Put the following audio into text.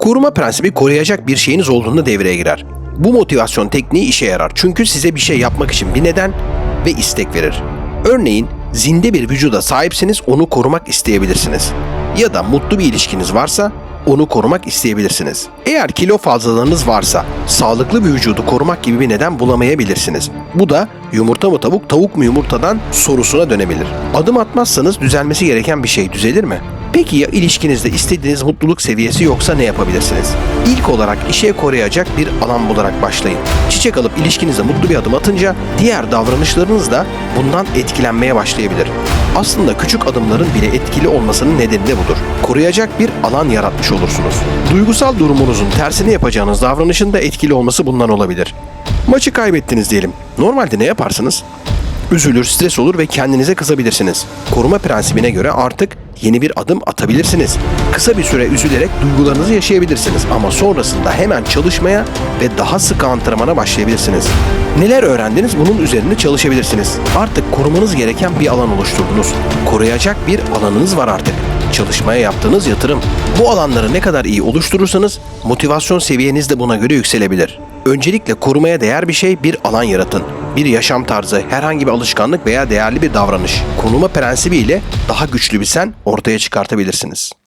Koruma prensibi koruyacak bir şeyiniz olduğunda devreye girer. Bu motivasyon tekniği işe yarar çünkü size bir şey yapmak için bir neden ve istek verir. Örneğin zinde bir vücuda sahipseniz onu korumak isteyebilirsiniz. Ya da mutlu bir ilişkiniz varsa onu korumak isteyebilirsiniz. Eğer kilo fazlalığınız varsa sağlıklı bir vücudu korumak gibi bir neden bulamayabilirsiniz. Bu da yumurta mı tavuk tavuk mu yumurtadan sorusuna dönebilir. Adım atmazsanız düzelmesi gereken bir şey düzelir mi? Peki ya ilişkinizde istediğiniz mutluluk seviyesi yoksa ne yapabilirsiniz? İlk olarak işe koruyacak bir alan bularak başlayın. Çiçek alıp ilişkinize mutlu bir adım atınca diğer davranışlarınız da bundan etkilenmeye başlayabilir. Aslında küçük adımların bile etkili olmasının nedeni de budur. Koruyacak bir alan yaratmış olursunuz. Duygusal durumunuzun tersini yapacağınız davranışın da etkili olması bundan olabilir. Maçı kaybettiniz diyelim. Normalde ne yaparsınız? Üzülür, stres olur ve kendinize kızabilirsiniz. Koruma prensibine göre artık yeni bir adım atabilirsiniz. Kısa bir süre üzülerek duygularınızı yaşayabilirsiniz ama sonrasında hemen çalışmaya ve daha sıkı antrenmana başlayabilirsiniz. Neler öğrendiniz bunun üzerine çalışabilirsiniz. Artık korumanız gereken bir alan oluşturdunuz. Koruyacak bir alanınız var artık. Çalışmaya yaptığınız yatırım. Bu alanları ne kadar iyi oluşturursanız motivasyon seviyeniz de buna göre yükselebilir. Öncelikle korumaya değer bir şey bir alan yaratın. Bir yaşam tarzı, herhangi bir alışkanlık veya değerli bir davranış. Konuma prensibi ile daha güçlü bir sen ortaya çıkartabilirsiniz.